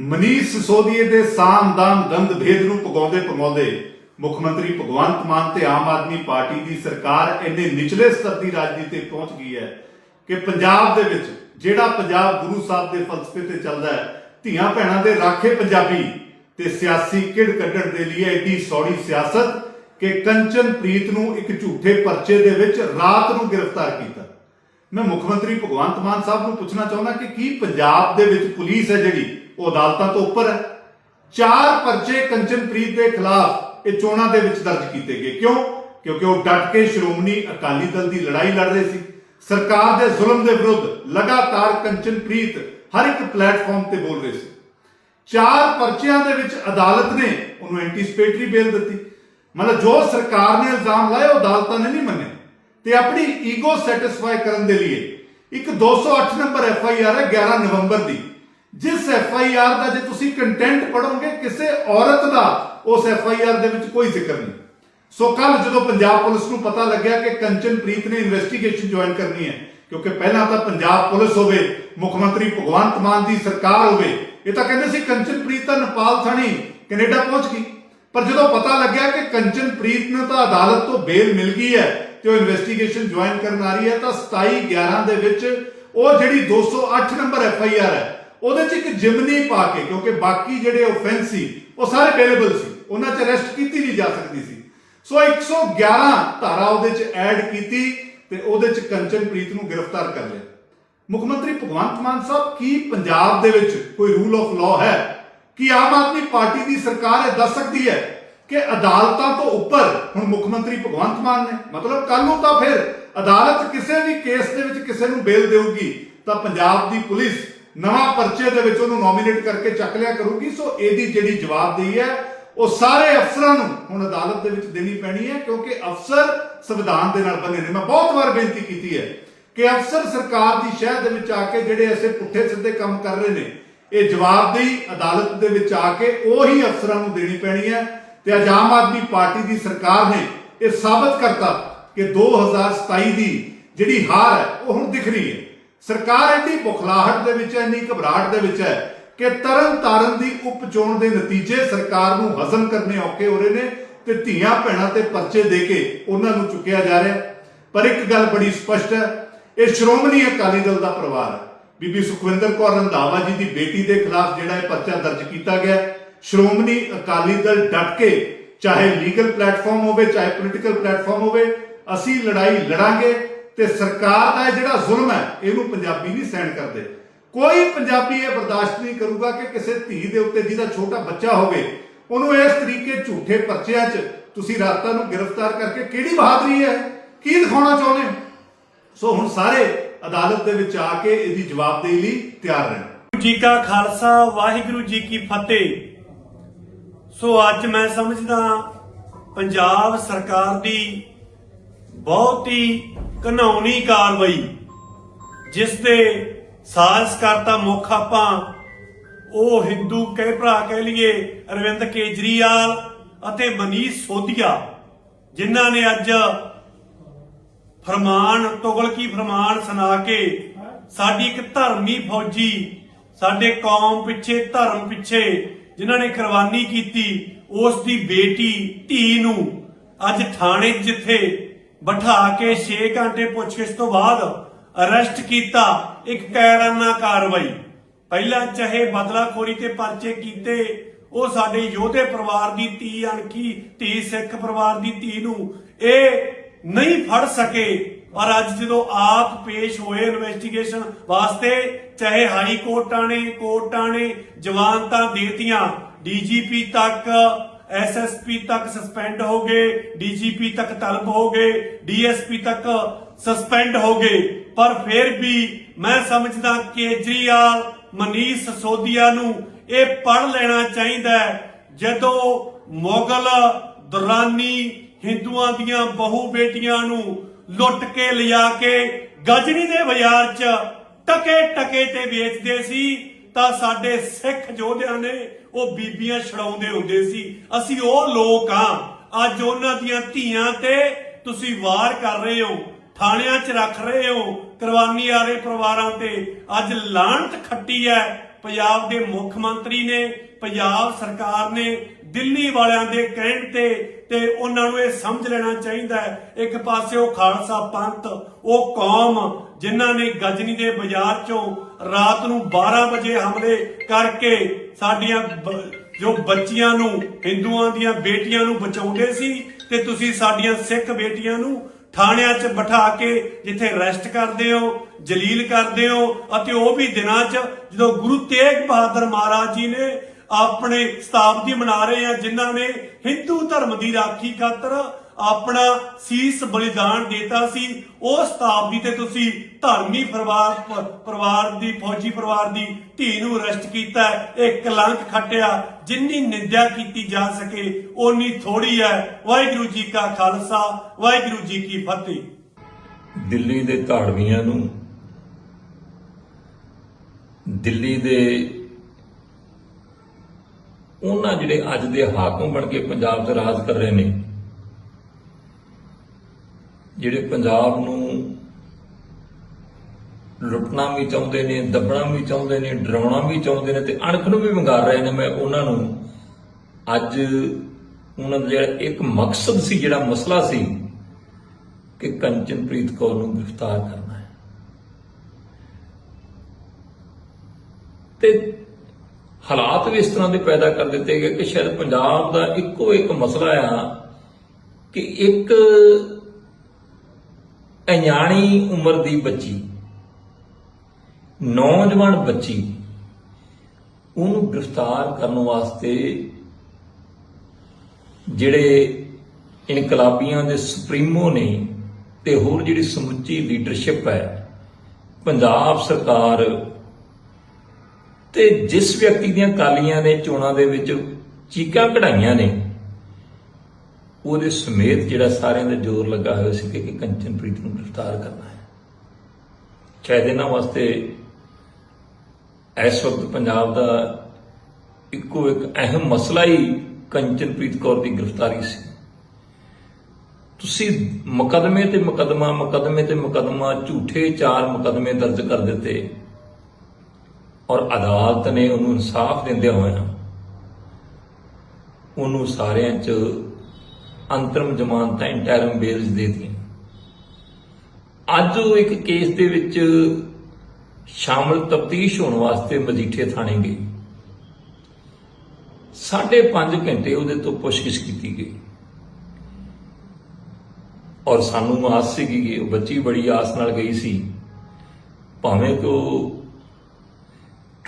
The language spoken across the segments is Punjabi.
ਮਨੀਸ਼ ਸਿਸੋਦੀਏ ਦੇ ਸਾਮਦਾਨ ਦੰਦ ਭੇਦ ਨੂੰ ਪਗਾਉਂਦੇ ਪਗਾਉਂਦੇ ਮੁੱਖ ਮੰਤਰੀ ਭਗਵੰਤ ਮਾਨ ਤੇ ਆਮ ਆਦਮੀ ਪਾਰਟੀ ਦੀ ਸਰਕਾਰ ਇੰਨੇ ਨਿਚਲੇ ਸਤਰ ਦੀ ਰਾਜਨੀਤੀ ਤੇ ਪਹੁੰਚ ਗਈ ਹੈ ਕਿ ਪੰਜਾਬ ਦੇ ਵਿੱਚ ਜਿਹੜਾ ਪੰਜਾਬ ਗੁਰੂ ਸਾਹਿਬ ਦੇ ਫਲਸਫੇ ਤੇ ਚੱਲਦਾ ਹੈ, ਧੀਆਂ ਭੈਣਾਂ ਦੇ ਰਾਖੇ ਪੰਜਾਬੀ ਤੇ ਸਿਆਸੀ ਕਿੜ ਕੱਢਣ ਦੇ ਲਈ ਐਡੀ ਸੌੜੀ ਸਿਆਸਤ ਕਿ ਕੰਚਨਪ੍ਰੀਤ ਨੂੰ ਇੱਕ ਝੂਠੇ ਪਰਚੇ ਦੇ ਵਿੱਚ ਰਾਤ ਨੂੰ ਗ੍ਰਿਫਤਾਰ ਕੀਤਾ। ਮੈਂ ਮੁੱਖ ਮੰਤਰੀ ਭਗਵੰਤ ਮਾਨ ਸਾਹਿਬ ਨੂੰ ਪੁੱਛਣਾ ਚਾਹੁੰਦਾ ਕਿ ਕੀ ਪੰਜਾਬ ਦੇ ਵਿੱਚ ਪੁਲਿਸ ਹੈ ਜਿਹੜੀ ਉਹ ਅਦਾਲਤਾਂ ਤੋਂ ਉੱਪਰ ਹੈ। ਚਾਰ ਪਰਚੇ ਕੰਚਨਪ੍ਰੀਤ ਦੇ ਖਿਲਾਫ ਇਹ ਚੋਣਾਂ ਦੇ ਵਿੱਚ ਦਰਜ ਕੀਤੇ ਗਏ। ਕਿਉਂ? ਕਿਉਂਕਿ ਉਹ ਡਟ ਕੇ ਸ਼੍ਰੋਮਣੀ ਅਕਾਲੀ ਦਲ ਦੀ ਲੜਾਈ ਲੜ ਰਹੇ ਸੀ। ਸਰਕਾਰ ਦੇ ਜ਼ੁਲਮ ਦੇ ਵਿਰੁੱਧ ਲਗਾਤਾਰ ਕੰਚਨਪ੍ਰੀਤ ਹਰ ਇੱਕ ਪਲੇਟਫਾਰਮ ਤੇ ਬੋਲ ਰਹੇ ਸੀ। ਚਾਰ ਪਰਚਿਆਂ ਦੇ ਵਿੱਚ ਅਦਾਲਤ ਨੇ ਉਹਨੂੰ ਐਂਟੀਸਪੇਟਰੀ ਬੇਲ ਦਿੱਤੀ। ਮਤਲਬ ਜੋ ਸਰਕਾਰ ਨੇ ਇਲਜ਼ਾਮ ਲਾਏ ਉਹ ਅਦਾਲਤਾਂ ਨੇ ਨਹੀਂ ਮੰਨੇ ਤੇ ਆਪਣੀ ਈਗੋ ਸੈਟੀਸਫਾਈ ਕਰਨ ਦੇ ਲਈ ਇੱਕ 208 ਨੰਬਰ ਐਫ ਆਈ ਆਰ ਹੈ 11 ਨਵੰਬਰ ਦੀ। ਜਿਸ ਐਫ ਆਈ ਆਰ ਦਾ ਜੇ ਤੁਸੀਂ ਕੰਟੈਂਟ ਪੜੋਗੇ ਕਿਸੇ ਔਰਤ ਦਾ, ਉਸ ਐਫ ਆਈ ਆਰ ਦੇ ਵਿੱਚ ਕੋਈ ਜ਼ਿਕਰ ਨਹੀਂ। ਸੋ ਕੱਲ ਜਦੋਂ ਪੰਜਾਬ ਪੁਲਿਸ ਨੂੰ ਪਤਾ ਲੱਗਿਆ ਕਿ ਕੰਚਨਪ੍ਰੀਤ ਨੇ ਇਨਵੈਸਟੀਗੇਸ਼ਨ ਜੁਆਇਨ ਕਰਨੀ ਹੈ, ਕਿਉਂਕਿ ਪਹਿਲਾਂ ਤਾਂ ਪੰਜਾਬ ਪੁਲਿਸ ਹੋਵੇ, ਮੁੱਖ ਮੰਤਰੀ ਭਗਵੰਤ ਮਾਨ ਦੀ ਸਰਕਾਰ ਹੋਵੇ, ਇਹ ਤਾਂ ਕਹਿੰਦੇ ਸੀ ਕੰਚਨਪ੍ਰੀਤ ਤਾਂ ਨੇਪਾਲ ਥਾਣੀ, ਕੈਨੇਡਾ ਪਹੁੰਚ ਗਈ। ਪਰ ਜਦੋਂ ਪਤਾ ਲੱਗਿਆ ਕਿ ਕੰਚਨਪ੍ਰੀਤ ਨੂੰ ਤਾਂ ਅਦਾਲਤ ਤੋਂ ਬੇਲ ਮਿਲ ਗਈ ਹੈ ਤੇ ਉਹ ਇਨਵੈਸਟੀਗੇਸ਼ਨ ਜੁਆਇਨ ਕਰਨ ਆ ਰਹੀ ਹੈ, ਤਾਂ 27 11 ਦੇ ਵਿੱਚ ਉਹ ਜਿਹੜੀ 208 ਨੰਬਰ ਐਫ ਆਈ ਆਰ ਹੈ ਉਹਦੇ ਚ ਇੱਕ ਜਿਮਨੀ ਪਾ ਕੇ, ਕਿਉਂਕਿ ਬਾਕੀ ਜਿਹੜੇ ਆਫੈਂਸ ਸੀ, ਉਹ ਸਾਰੇ ਅਵੇਲੇਬਲ ਸੀ। ਉਹਨਾਂ 'ਚ ਅਰੈਸਟ ਕੀਤੀ ਨਹੀਂ ਜਾ ਸਕਦੀ ਸੀ। ਸੋ 111 ਧਾਰਾ ਉਹਦੇ 'ਚ ਐਡ ਕੀਤੀ ਤੇ ਉਹਦੇ 'ਚ ਕੰਚਨਪ੍ਰੀਤ ਨੂੰ ਗ੍ਰਿਫਤਾਰ ਕਰ ਲਿਆ। ਮੁੱਖ ਮੰਤਰੀ ਭਗਵੰਤ ਮਾਨ ਸਾਹਿਬ, ਕੀ ਪੰਜਾਬ ਦੇ ਵਿੱਚ ਕੋਈ ਰੂਲ ਆਫ ਲਾਅ ਹੈ? ਕਿ ਆਮ ਆਦਮੀ ਪਾਰਟੀ ਦੀ ਸਰਕਾਰ ਇਹ ਦੱਸ ਸਕਦੀ ਹੈ ਕਿ ਅਦਾਲਤਾਂ ਤੋਂ ਉੱਪਰ ਹੁਣ ਮੁੱਖ ਮੰਤਰੀ ਭਗਵੰਤ ਮਾਨ ਨੇ? ਮਤਲਬ ਕੱਲ ਨੂੰ ਤਾਂ ਫਿਰ ਅਦਾਲਤ ਕਿਸੇ ਵੀ ਕੇਸ ਦੇ ਵਿੱਚ ਕਿਸੇ ਨੂੰ ਬੇਲ ਦੇਊਗੀ, ਤਾਂ ਪੰਜਾਬ ਦੀ ਪੁਲਿਸ ਨਵਾਂ ਪਰਚੇ ਦੇ ਵਿੱਚ ਉਹਨੂੰ ਨੋਮੀਨੇਟ ਕਰਕੇ ਚੱਕ ਲਿਆ ਕਰੂਗੀ। ਸੋ ਇਹਦੀ ਜਿਹੜੀ ਜਵਾਬਦੇਹੀ ਹੈ, ਉਹ ਸਾਰੇ ਅਫਸਰਾਂ ਨੂੰ ਹੁਣ ਅਦਾਲਤ ਦੇ ਵਿੱਚ ਦੇਣੀ ਪੈਣੀ ਹੈ, ਕਿਉਂਕਿ ਅਫਸਰ ਸੰਵਿਧਾਨ ਦੇ ਨਾਲ ਬੰਨੇ ਨੇ। ਮੈਂ ਬਹੁਤ ਵਾਰ ਬੇਨਤੀ ਕੀਤੀ ਹੈ ਕਿ ਅਫਸਰ ਸਰਕਾਰ ਦੀ ਸ਼ਹਿਰ ਦੇ ਵਿੱਚ ਆ ਕੇ ਜਿਹੜੇ ਐਸੇ ਪੁੱਠੇ ਸਿੱਧੇ ਕੰਮ ਕਰ ਰਹੇ ਨੇ, ਇਹ ਜਵਾਬਦੇਹੀ ਅਦਾਲਤ ਦੇ ਵਿੱਚ ਆ ਕੇ ਉਹੀ ਅਫਸਰਾਂ ਨੂੰ ਦੇਣੀ ਪੈਣੀ ਹੈ ਤੇ ਅੱਜ ਆਮ ਆਦਮੀ ਪਾਰਟੀ ਦੀ ਸਰਕਾਰ ਨੇ ਇਹ ਸਾਬਤ ਕਰਤਾ ਕਿ 2027 ਦੀ ਜਿਹੜੀ ਹਾਰ ਹੈ, ਉਹ ਹੁਣ ਦਿਖ ਰਹੀ ਹੈ। ਸਰਕਾਰ ਇੰਨੀ ਬੁਖਲਾਹਟ ਦੇ ਵਿੱਚ ਹੈ, ਇੰਨੀ ਘਬਰਾਹਟ ਦੇ ਵਿੱਚ ਹੈ ਕਿ ਤਰਨ ਤਾਰਨ ਦੀ ਉਪ ਚੋਣ ਦੇ ਨਤੀਜੇ ਸਰਕਾਰ ਨੂੰ ਹਜ਼ਮ ਕਰਨੇ ਔਖੇ ਹੋ ਰਹੇ ਨੇ ਤੇ ਧੀਆਂ ਭੈਣਾਂ ਤੇ ਪਰਚੇ ਦੇ ਕੇ ਉਹਨਾਂ ਨੂੰ ਚੁੱਕਿਆ ਜਾ ਰਿਹਾ ਪਰ ਇੱਕ ਗੱਲ ਬੜੀ ਸਪਸ਼ਟ ਹੈ, ਇਹ ਸ਼੍ਰੋਮਣੀ ਅਕਾਲੀ ਦਲ ਦਾ ਪਰਿਵਾਰ ਹੈ। ਬੀਬੀ ਸੁਖਵਿੰਦਰ ਕੌਰ ਰੰਧਾਵਾ ਜੀ ਦੀ ਬੇਟੀ ਦੇ ਖਿਲਾਫ ਜਿਹੜਾ ਇਹ ਪਰਚਾ ਦਰਜ ਕੀਤਾ ਗਿਆ ਸ਼੍ਰੋਮਣੀ ਅਕਾਲੀ ਦਲ ਡਟ ਕੇ ਚਾਹੇ ਲੀਗਲ ਪਲੇਟਫਾਰਮ ਹੋਵੇ, ਚਾਹੇ ਪੋਲੀਟੀਕਲ ਪਲੇਟਫਾਰਮ ਹੋਵੇ, ਅਸੀਂ ਲੜਾਈ ਲੜਾਂਗੇ ਤੇ ਸਰਕਾਰ ਦਾ ਇਹ ਜਿਹੜਾ ਜ਼ੁਲਮ ਹੈ, ਇਹਨੂੰ ਪੰਜਾਬੀ ਨਹੀਂ ਸਹਿਣ ਕਰਦੇ। ਕੋਈ ਪੰਜਾਬੀ ਇਹ ਬਰਦਾਸ਼ਤ ਨਹੀਂ ਕਰੂਗਾ ਕਿ ਕਿਸੇ ਧੀ ਦੇ ਉੱਤੇ ਜਿਹਦਾ ਛੋਟਾ ਬੱਚਾ ਹੋਵੇ, ਉਹਨੂੰ ਇਸ ਤਰੀਕੇ ਝੂਠੇ ਪਰਚਿਆਂ 'ਚ ਤੁਸੀਂ ਰਾਤਾਂ ਨੂੰ ਗ੍ਰਿਫਤਾਰ ਕਰਕੇ ਕਿਹੜੀ ਬਹਾਦਰੀ ਹੈ? ਕੀ ਦਿਖਾਉਣਾ ਚਾਹੁੰਦੇ ਸੋ ਹੁਣ ਸਾਰੇ ਅਦਾਲਤ ਦੇ ਵਿੱਚ ਆ ਕੇ ਇਹਦੀ ਜਵਾਬਦੇਹੀ ਲਈ ਤਿਆਰ ਰਹਿਣ। ਜੀ ਕਾ ਖਾਲਸਾ, ਵਾਹਿਗੁਰੂ ਜੀ ਕੀ ਫਤਿਹ। ਸੋ ਅੱਜ ਮੈਂ ਸਮਝਦਾ ਪੰਜਾਬ ਸਰਕਾਰ ਦੀ ਬਹੁਤ ਹੀ ਘਨਾਉਣੀ ਕਾਰਵਾਈ, ਜਿਸ ਦੇ ਸਾਜ਼ਿਸ਼ਕਰਤਾ ਮੁੱਖ ਆਪਾਂ ਉਹ ਹਿੰਦੂ ਕਹਿ ਭਰਾ ਕਹਿ ਲਈਏ ਅਰਵਿੰਦ ਕੇਜਰੀਵਾਲ ਅਤੇ ਮਨੀਸ਼ ਸੋਧੀਆ, ਜਿਨ੍ਹਾਂ ਨੇ ਅੱਜ ਫਰਮਾਨ, ਤੁਗਲਕੀ ਫਰਮਾਨ ਸੁਣਾ ਕੇ ਸਾਡੀ ਇੱਕ ਧਰਮੀ ਫੌਜੀ, ਸਾਡੇ ਕੌਮ ਪਿੱਛੇ, ਧਰਮ ਪਿੱਛੇ ਜਿਨ੍ਹਾਂ ਨੇ ਕੁਰਬਾਨੀ ਕੀਤੀ, ਉਸ ਦੀ ਬੇਟੀ, ਧੀ ਨੂੰ ਅੱਜ ਥਾਣੇ ਜਿੱਥੇ ਬਿਠਾ ਕੇ 6 ਘੰਟੇ ਪੁੱਛਗਿੱਛ ਤੋਂ ਬਾਅਦ ਅਰੈਸਟ ਕੀਤਾ ਇੱਕ ਕੈਰਾਨਾ ਕਾਰਵਾਈ। ਪਹਿਲਾਂ ਚਾਹੇ ਬਦਲਾਖੋਰੀ ਤੇ ਪਰਚੇ ਕੀਤੇ, ਉਹ ਸਾਡੇ ਯੋਧੇ ਪਰਿਵਾਰ ਦੀ ਧੀ ਅਣਖੀ, ਧੀ ਸਿੱਖ ਪਰਿਵਾਰ ਦੀ ਧੀ ਨੂੰ ਇਹ ਨਹੀਂ ਫੜ ਸਕੇ। ਪਰ ਅੱਜ ਜਦੋਂ ਆਪ ਪੇਸ਼ ਹੋਏ ਇਨਵੈਸਟੀਗੇਸ਼ਨ ਵਾਸਤੇ, ਚਾਹੇ ਹਾਈ ਕੋਰਟਾਂ ਨੇ ਕੋਰਟਾਂ ਨੇ ਜਵਾਨਤਾਂ ਦੇਤੀਆਂ, ਡੀਜੀਪੀ ਤੱਕ ਐਸਐਸਪੀ ਤੱਕ ਸਸਪੈਂਡ ਹੋ ਗਏ ਡੀਜੀਪੀ ਤੱਕ ਤਲਬ ਹੋ ਗਏ ਡੀਐਸਪੀ ਤੱਕ ਸਸਪੈਂਡ ਹੋ ਗਏ ਪਰ ਫਿਰ ਵੀ ਮੈਂ ਸਮਝਦਾ ਕੇਜਰੀਵਾਲ, ਮਨੀਸ਼ ਸੋਧੀਆ ਨੂੰ ਇਹ ਪੜ ਲੈਣਾ ਚਾਹੀਦਾ ਜਦੋਂ ਮੁਗਲ ਦੁਰਾਨੀ ਹਿੰਦੂਆਂ ਦੀਆਂ ਬਹੂ ਬੇਟੀਆਂ ਨੂੰ ਲੁੱਟ ਕੇ ਲਿਆ ਕੇ ਗਜਨੀ ਦੇ ਬਾਜ਼ਾਰ 'ਚ ਟਕੇ ਟਕੇ ਤੇ ਵੇਚਦੇ ਸੀ, ਤਾਂ ਸਾਡੇ ਸਿੱਖ ਯੋਧਿਆਂ ਨੇ ਉਹ ਬੀਬੀਆਂ ਛਡਾਉਂਦੇ ਹੁੰਦੇ ਸੀ। ਅਸੀਂ ਉਹ ਲੋਕ ਆ। ਅੱਜ ਉਹਨਾਂ ਦੀਆਂ ਧੀਆਂ ਤੇ ਤੁਸੀਂ ਵਾਰ ਕਰ ਰਹੇ ਹੋ। ਥਾਣਿਆਂ 'ਚ ਰੱਖ ਰਹੇ ਹੋ। ਕੁਰਬਾਨੀ ਆ ਪਰਿਵਾਰਾਂ ਤੇ ਅੱਜ ਲਾਹਣਤ ਖੱਟੀ ਹੈ। ਪੰਜਾਬ ਦੇ ਮੁੱਖ ਮੰਤਰੀ ਨੇ, ਪੰਜਾਬ ਸਰਕਾਰ ਨੇ, ਦਿੱਲੀ ਵਾਲਿਆਂ ਦੇ ਕਹਿਣ ਤੇ ਤੇ ਉਹਨਾਂ ਨੂੰ ਇਹ ਸਮਝ ਲੈਣਾ ਚਾਹੀਦਾ ਹੈ। ਇੱਕ ਪਾਸੇ ਉਹ ਖਾਲਸਾ ਪੰਥ, ਉਹ ਕੌਮ ਜਿਨ੍ਹਾਂ ਨੇ ਗਜਨੀ ਦੇ ਬਾਜ਼ਾਰ ਚੋਂ ਰਾਤ ਨੂੰ 12 ਵਜੇ ਹਮਲੇ ਕਰਕੇ ਸਾਡੀਆਂ ਜੋ ਬੱਚੀਆਂ ਨੂੰ, ਹਿੰਦੂਆਂ ਦੀਆਂ ਬੇਟੀਆਂ ਨੂੰ ਬਚਾਉਂਦੇ ਸੀ ਤੇ ਤੁਸੀਂ ਸਾਡੀਆਂ ਸਿੱਖ ਬੇਟੀਆਂ ਨੂੰ ਥਾਣਿਆਂ 'ਚ ਬਿਠਾ ਕੇ ਜਿੱਥੇ ਰੈਸਟ ਕਰਦੇ ਹੋ, ਜਲੀਲ ਕਰਦੇ ਹੋ ਅਤੇ ਉਹ ਵੀ ਦਿਨਾਂ 'ਚ ਜਦੋਂ ਗੁਰੂ ਤੇਗ ਬਹਾਦਰ ਮਹਾਰਾਜ ਜੀ ਨੇ ਆਪਣੇ ਸ਼ਤਾਬਦੀ ਮਨਾ ਰਹੇ ਆ, ਜਿਨ੍ਹਾਂ ਨੇ ਹਿੰਦੂ ਧਰਮ ਦੀ ਰਾਖੀ ਖਾਤਰ ਆਪਣਾ ਸੀਸ ਬਲੀਦਾਨ ਦਿੱਤਾ ਸੀ। ਉਸ ਸ਼ਤਾਬਦੀ ਤੇ ਤੁਸੀਂ ਧਰਮੀ ਪਰਿਵਾਰ ਪਰਿਵਾਰ ਦੀ, ਫੌਜੀ ਪਰਿਵਾਰ ਦੀ ਧੀ ਨੂੰ ਅਰੈਸਟ ਕੀਤਾ ਇਹ ਕਲੰਕ ਖੱਟਿਆ, ਜਿੰਨੀ ਨਿੰਦਿਆ ਕੀਤੀ ਜਾ ਸਕੇ, ਓਨੀ ਥੋੜੀ ਹੈ। ਵਾਹਿਗੁਰੂ ਜੀ ਕਾ ਖਾਲਸਾ, ਵਾਹਿਗੁਰੂ ਜੀ ਕੀ ਫਤਿਹ। ਦਿੱਲੀ ਦੇ ਧਾੜਵੀਆਂ ਨੂੰ, ਦਿੱਲੀ ਦੇ ਉਹਨਾਂ ਜਿਹੜੇ ਅੱਜ ਦੇ ਹਾਕਮ ਬਣ ਕੇ ਪੰਜਾਬ 'ਤੇ ਰਾਜ ਕਰ ਰਹੇ ਨੇ, ਜਿਹੜੇ ਪੰਜਾਬ ਨੂੰ ਲੁੱਟਣਾ ਵੀ ਚਾਹੁੰਦੇ ਨੇ, ਦੱਬਣਾ ਵੀ ਚਾਹੁੰਦੇ ਨੇ, ਡਰਾਉਣਾ ਵੀ ਚਾਹੁੰਦੇ ਨੇ ਤੇ ਅਣਖ ਨੂੰ ਵੀ ਵੰਗਾਰ ਰਹੇ ਨੇ, ਮੈਂ ਉਹਨਾਂ ਨੂੰ ਅੱਜ ਉਹਨਾਂ ਦਾ ਜਿਹੜਾ ਇੱਕ ਮਕਸਦ ਸੀ, ਜਿਹੜਾ ਮਸਲਾ ਸੀ ਕਿ ਕੰਚਨਪ੍ਰੀਤ ਕੌਰ ਨੂੰ ਗ੍ਰਿਫਤਾਰ ਕਰਨਾ ਹੈ। ਤੇ ਹਾਲਾਤ ਵੀ ਇਸ ਤਰ੍ਹਾਂ ਦੇ ਪੈਦਾ ਕਰ ਦਿੱਤੇ ਗਏ ਕਿ ਸ਼ਾਇਦ ਪੰਜਾਬ ਦਾ ਇੱਕੋ ਇੱਕ ਮਸਲਾ ਆ ਕਿ ਇੱਕ ਅਣਜਾਣੀ ਉਮਰ ਦੀ ਬੱਚੀ, ਨੌਜਵਾਨ ਬੱਚੀ ਉਹਨੂੰ ਗ੍ਰਿਫਤਾਰ ਕਰਨ ਵਾਸਤੇ ਜਿਹੜੇ ਇਨਕਲਾਬੀਆਂ ਦੇ ਸੁਪਰੀਮੋ ਨੇ ਤੇ ਹੋਰ ਜਿਹੜੀ ਸਮੁੱਚੀ ਲੀਡਰਸ਼ਿਪ ਹੈ, ਪੰਜਾਬ ਸਰਕਾਰ ਤੇ ਜਿਸ ਵਿਅਕਤੀ ਦੀਆਂ ਕਾਲੀਆਂ ਨੇ, ਚੋਣਾਂ ਦੇ ਵਿੱਚ ਚੀਕਾਂ ਕਢਾਈਆਂ ਨੇ, ਉਹਦੇ ਸਮੇਤ ਜਿਹੜਾ ਸਾਰਿਆਂ ਦਾ ਜ਼ੋਰ ਲੱਗਾ ਹੋਇਆ ਸੀ ਕਿ ਕੰਚਨਪ੍ਰੀਤ ਨੂੰ ਗ੍ਰਿਫਤਾਰ ਕਰਨਾ ਹੈ। ਸ਼ਾਇਦ ਇਹਨਾਂ ਵਾਸਤੇ ਇਸ ਵਕਤ ਪੰਜਾਬ ਦਾ ਇੱਕੋ ਇੱਕ ਅਹਿਮ ਮਸਲਾ ਹੀ ਕੰਚਨਪ੍ਰੀਤ ਕੌਰ ਦੀ ਗ੍ਰਿਫਤਾਰੀ ਸੀ। ਤੁਸੀਂ ਮੁਕਦਮੇ ਤੇ ਮੁਕਦਮਾ, ਮੁਕਦਮੇ ਤੇ ਮੁਕਦਮਾ, ਝੂਠੇ ਚਾਰ ਮੁਕਦਮੇ ਦਰਜ ਕਰ ਦਿੱਤੇ। ਔਰ ਅਦਾਲਤ ਨੇ ਉਹਨੂੰ ਇਨਸਾਫ ਦਿੰਦਿਆਂ ਹੋਇਆਂ ਉਹਨੂੰ ਸਾਰਿਆਂ 'ਚ ਅੰਤਰਮ ਜ਼ਮਾਨਤਾਂ ਇੰਟਰਮ ਬੇਲਸ ਦੇ ਦਿੱਤੀਆਂ। ਅੱਜ ਉਹ ਇੱਕ ਕੇਸ ਦੇ ਵਿੱਚ ਸ਼ਾਮਲ ਤਫਤੀਸ਼ ਹੋਣ ਵਾਸਤੇ ਮਜੀਠੇ ਥਾਣੇ ਗਈ। ਸਾਢੇ ਪੰਜ ਘੰਟੇ ਉਹਦੇ ਤੋਂ ਪੁੱਛਗਿੱਛ ਕੀਤੀ ਗਈ। ਔਰ ਸਾਨੂੰ ਆਸ ਸੀਗੀ ਕਿ ਉਹ ਬੱਚੀ ਬੜੀ ਆਸ ਨਾਲ ਗਈ ਸੀ। ਭਾਵੇਂ ਕਿ ਉਹ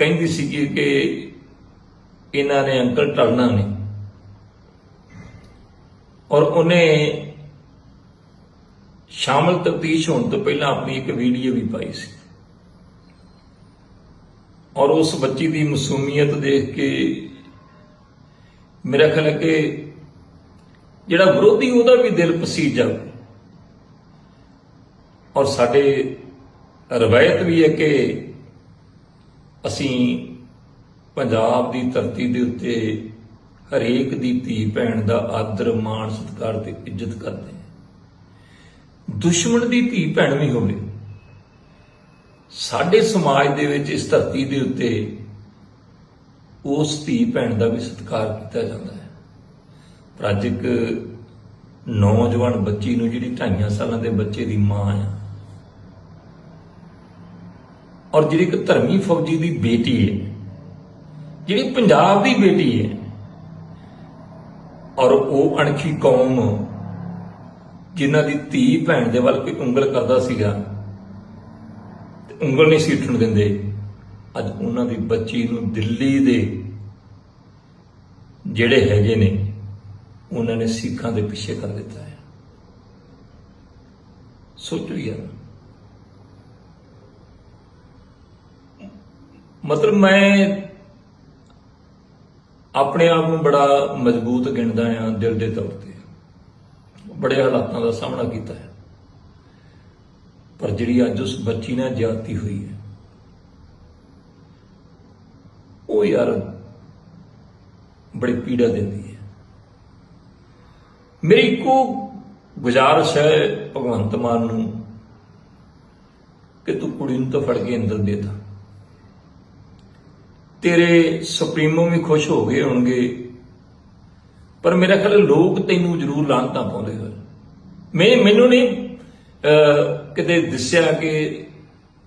ਕਹਿੰਦੀ ਸੀ ਕਿ ਇਹਨਾਂ ਨੇ ਅੰਕਲ ਟਲਣਾ ਨਹੀਂ। ਔਰ ਉਹਨੇ ਸ਼ਾਮਲ ਤਫਤੀਸ਼ ਹੋਣ ਤੋਂ ਪਹਿਲਾਂ ਆਪਣੀ ਇੱਕ ਵੀਡੀਓ ਵੀ ਪਾਈ ਸੀ। ਔਰ ਉਸ ਬੱਚੀ ਦੀ ਮਾਸੂਮੀਅਤ ਦੇਖ ਕੇ ਮੇਰਾ ਖਿਆਲ ਹੈ ਕਿ ਜਿਹੜਾ ਵਿਰੋਧੀ ਉਹਦਾ ਵੀ ਦਿਲ ਪਸੀਜ ਜਾਵੇ। ਔਰ ਸਾਡੇ ਰਵਾਇਤ ਵੀ ਹੈ ਕਿ ਅਸੀਂ ਪੰਜਾਬ ਦੀ ਧਰਤੀ ਦੇ ਉੱਤੇ ਹਰੇਕ ਦੀ ਧੀ ਭੈਣ ਦਾ ਆਦਰ, ਮਾਣ, ਸਤਿਕਾਰ ਤੇ ਇੱਜ਼ਤ ਕਰਦੇ ਹਾਂ। ਦੁਸ਼ਮਣ ਦੀ ਧੀ ਭੈਣ ਵੀ ਹੋਵੇ। ਸਾਡੇ ਸਮਾਜ ਦੇ ਵਿੱਚ ਇਸ ਧਰਤੀ ਦੇ ਉੱਤੇ ਉਸ ਧੀ ਭੈਣ ਦਾ ਵੀ ਸਤਿਕਾਰ ਕੀਤਾ ਜਾਂਦਾ ਹੈ। ਪਰ ਅੱਜ ਇੱਕ ਨੌਜਵਾਨ ਬੱਚੀ ਨੂੰ ਜਿਹੜੀ ਢਾਈਆਂ ਸਾਲਾਂ ਦੇ ਬੱਚੇ ਦੀ ਮਾਂ ਆ ਔਰ ਜਿਹੜੀ ਇੱਕ ਧਰਮੀ ਫੌਜੀ ਦੀ ਬੇਟੀ ਹੈ, ਜਿਹੜੀ ਪੰਜਾਬ ਦੀ ਬੇਟੀ ਹੈ, ਔਰ ਉਹ ਅਣਖੀ ਕੌਮ ਜਿਨ੍ਹਾਂ ਦੀ ਧੀ ਭੈਣ ਦੇ ਵੱਲ ਕੋਈ ਉਂਗਲ ਕਰਦਾ ਸੀਗਾ, ਤੇ ਉਂਗਲ ਨਹੀਂ ਸੀ ਉੱਠਣ ਦਿੰਦੇ, ਅੱਜ ਉਹਨਾਂ ਦੀ ਬੱਚੀ ਨੂੰ ਦਿੱਲੀ ਦੇ ਜਿਹੜੇ ਹੈਗੇ ਨੇ, ਉਹਨਾਂ ਨੇ ਸਿੱਖਾਂ ਦੇ ਪਿੱਛੇ ਕਰ ਦਿੱਤਾ ਹੈ। ਸੋਚੋ ਯਾਰ। ਮਤਲਬ ਮੈਂ ਆਪਣੇ ਆਪ ਨੂੰ ਬੜਾ ਮਜ਼ਬੂਤ ਗਿਣਦਾ ਆ ਦਿਲ ਦੇ ਤੌਰ ਤੇ। ਬੜੇ ਹਾਲਾਤਾਂ ਦਾ ਸਾਹਮਣਾ ਕੀਤਾ ਹੈ। ਪਰ ਜਿਹੜੀ ਅੱਜ ਉਸ ਬੱਚੀ ਨਾਲ ਜਾਤੀ ਹੋਈ ਹੈ, ਉਹ ਯਾਰ ਬੜੀ ਪੀੜਾ ਦਿੰਦੀ ਹੈ। ਮੇਰੀ ਇੱਕੋ ਗੁਜ਼ਾਰਿਸ਼ ਹੈ ਭਗਵੰਤ ਮਾਨ ਨੂੰ ਕਿ ਤੂੰ ਕੁੜੀ ਨੂੰ ਤਾਂ ਫੜ ਕੇ ਅੰਦਰ ਦੇ ਤਾ। ਤੇਰੇ ਸੁਪਰੀਮੋ ਵੀ ਖੁਸ਼ ਹੋ ਗਏ ਹੋਣਗੇ। ਪਰ ਮੇਰਾ ਖਿਆਲ ਲੋਕ ਤੈਨੂੰ ਜ਼ਰੂਰ ਲਾਂਤਾਂ ਪਾਉਂਦੇ ਹੋਏ। ਮੈਂ ਮੈਨੂੰ ਨਹੀਂ ਕਿਤੇ ਦੱਸਿਆ ਕਿ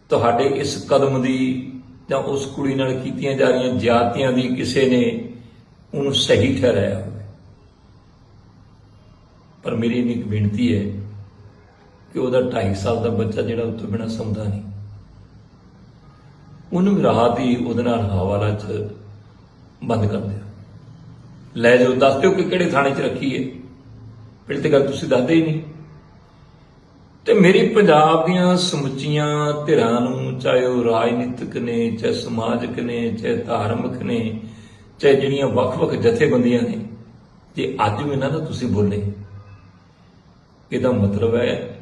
ਤੁਹਾਡੇ ਇਸ ਕਦਮ ਦੀ ਜਾਂ ਉਸ ਕੁੜੀ ਨਾਲ ਕੀਤੀਆਂ ਜਾ ਰਹੀਆਂ ਜ਼ਿਆਦਤੀਆਂ ਦੀ ਕਿਸੇ ਨੇ ਉਹਨੂੰ ਸਹੀ ਠਹਿਰਾਇਆ ਹੋਵੇ। ਪਰ ਮੇਰੀ ਇੱਕ ਬੇਨਤੀ ਹੈ ਕਿ ਉਹਦਾ 2.5 ਸਾਲ ਦਾ ਬੱਚਾ ਜਿਹੜਾ ਉੱਥੋਂ ਤੋਂ ਬਿਨਾਂ ਸੌਂਦਾ ਨਹੀਂ। ਉਹਨੂੰ ਵੀ ਰਾਤ ਹੀ ਉਹਦੇ ਨਾਲ ਹਵਾਲਾ 'ਚ ਬੰਦ ਕਰ ਦਿਓ। ਲੈ ਜਾਓ, ਦੱਸ ਦਿਓ ਕਿ ਕਿਹੜੇ ਥਾਣੇ 'ਚ ਰੱਖੀ ਹੈ। ਪਹਿਲੀ ਤਾਂ ਗੱਲ ਤੁਸੀਂ ਦੱਸਦੇ ਹੀ ਨਹੀਂ। ਤੇ ਮੇਰੀ ਪੰਜਾਬ ਦੀਆਂ ਸਮੁੱਚੀਆਂ ਧਿਰਾਂ ਨੂੰ, ਚਾਹੇ ਉਹ ਰਾਜਨੀਤਿਕ ਨੇ, ਚਾਹੇ ਸਮਾਜਿਕ ਨੇ, ਚਾਹੇ ਧਾਰਮਿਕ ਨੇ, ਚਾਹੇ ਜਿਹੜੀਆਂ ਵੱਖ-ਵੱਖ ਜਥੇਬੰਦੀਆਂ ਨੇ, ਜੇ ਅੱਜ ਵੀ ਇਹਨਾਂ ਦਾ ਤੁਸੀਂ ਬੋਲੇ, ਇਹਦਾ ਮਤਲਬ ਹੈ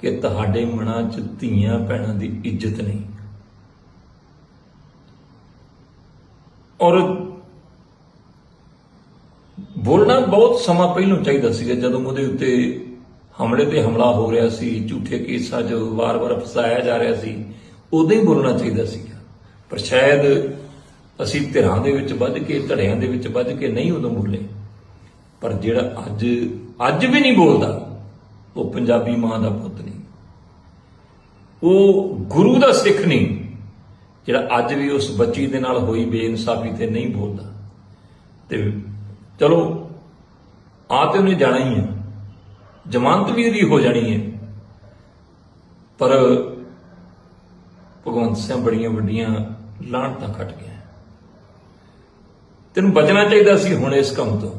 ਕਿ ਤੁਹਾਡੇ ਮਨਾਂ 'ਚ ਧੀਆਂ ਭੈਣਾਂ ਦੀ ਇੱਜ਼ਤ ਨਹੀਂ। ਔਰ ਬੋਲਣਾ ਬਹੁਤ ਸਮਾਂ ਪਹਿਲਾਂ ਚਾਹੀਦਾ ਸੀਗਾ, ਜਦੋਂ ਉਹਦੇ ਉੱਤੇ ਹਮਲੇ ਤੇ ਹਮਲਾ ਹੋ ਰਿਹਾ ਸੀ, ਝੂਠੇ ਕੇਸਾਂ 'ਚ ਵਾਰ-ਵਾਰ ਫਸਾਇਆ ਜਾ ਰਿਹਾ ਸੀ, ਉਦੋਂ ਹੀ ਬੋਲਣਾ ਚਾਹੀਦਾ ਸੀਗਾ। ਪਰ ਸ਼ਾਇਦ ਅਸੀਂ ਧਿਰਾਂ ਦੇ ਵਿੱਚ ਵੱਜ ਕੇ, ਧੜਿਆਂ ਦੇ ਵਿੱਚ ਵੱਜ ਕੇ ਨਹੀਂ ਉਦੋਂ ਬੋਲੇ। ਪਰ ਜਿਹੜਾ ਅੱਜ ਅੱਜ ਵੀ ਨਹੀਂ ਬੋਲਦਾ, ਉਹ ਪੰਜਾਬੀ ਮਾਂ ਦਾ ਪੁੱਤ ਨਹੀਂ। ਉਹ ਗੁਰੂ ਦਾ ਸਿੱਖ ਨਹੀਂ। ਜਿਹੜਾ ਅੱਜ ਵੀ ਉਸ ਬੱਚੀ ਦੇ ਨਾਲ ਹੋਈ ਬੇਇਨਸਾਫੀ ਤੇ ਨਹੀਂ ਬੋਲਦਾ। ਤੇ ਚਲੋ ਆ ਤੇ ਉਹਨੇ ਜਾਣਾ ਹੀ ਹੈ। ਜ਼ਮਾਨਤ ਵੀ ਉਹਦੀ ਹੋ ਜਾਣੀ ਹੈ। ਪਰ ਭਗਵੰਤ ਸਿੰਘ ਬੜੀਆਂ ਵੱਡੀਆਂ ਲਾਹਣਤਾਂ ਕੱਟ ਗਿਆ ਤੈਨੂੰ ਬਚਣਾ ਚਾਹੀਦਾ ਸੀ ਹੁਣ ਇਸ ਕੰਮ ਤੋਂ।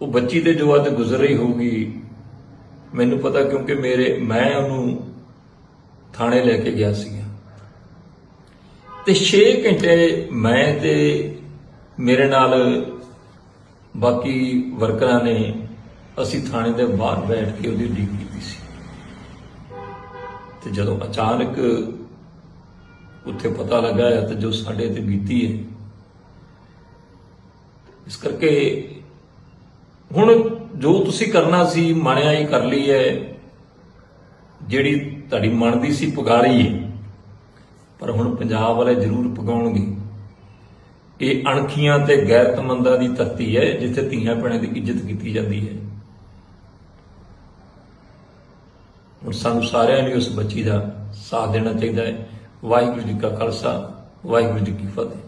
ਉਹ ਬੱਚੀ ਤੇ ਜੋ ਅੱਜ ਗੁਜ਼ਰ ਰਹੀ ਹੋਊਗੀ, ਮੈਨੂੰ ਪਤਾ ਕਿਉਂਕਿ ਮੇਰੇ, ਮੈਂ ਉਹਨੂੰ ਥਾਣੇ ਲੈ ਕੇ ਗਿਆ ਸੀਗਾ। ਤੇ 6 ਘੰਟੇ ਮੈਂ ਤੇ ਮੇਰੇ ਨਾਲ ਬਾਕੀ ਵਰਕਰਾਂ ਨੇ ਅਸੀਂ ਥਾਣੇ ਦੇ ਬਾਹਰ ਬੈਠ ਕੇ ਉਹਦੀ ਉਡੀਕ ਕੀਤੀ ਸੀ। ਤੇ ਜਦੋਂ ਅਚਾਨਕ ਉੱਥੇ ਪਤਾ ਲੱਗਾ ਹੈ ਤੇ ਜੋ ਸਾਡੇ ਤੇ ਬੀਤੀ ਹੈ, ਇਸ ਕਰਕੇ ਹੁਣ ਜੋ ਤੁਸੀਂ ਕਰਨਾ ਸੀ, ਮਾਣਿਆ ਹੀ ਕਰ ਲਈ ਹੈ। ਜਿਹੜੀ ਤੁਹਾਡੀ ਮਨ ਦੀ ਸੀ ਪੁਗਾ ਰਹੀ ਹੈ ਪਰ ਹੁਣ ਪੰਜਾਬ ਵਾਲੇ ਜ਼ਰੂਰ ਪਕਾਉਣਗੇ ਇਹ ਅਣਖੀਆਂ ਤੇ ਗੈਰਤਮੰਦਾਂ ਦੀ ਧਰਤੀ ਹੈ, ਜਿੱਥੇ ਧੀਆਂ ਭੈਣਾਂ ਦੀ ਇੱਜ਼ਤ ਕੀਤੀ ਜਾਂਦੀ ਹੈ। ਹੁਣ ਸਾਨੂੰ ਸਾਰਿਆਂ ਨੂੰ ਉਸ ਬੱਚੀ ਦਾ ਸਾਥ ਦੇਣਾ ਚਾਹੀਦਾ ਹੈ। ਵਾਹਿਗੁਰੂ ਜੀ ਕਾ ਖਾਲਸਾ, ਵਾਹਿਗੁਰੂ ਜੀ ਕੀ ਫਤਿਹ।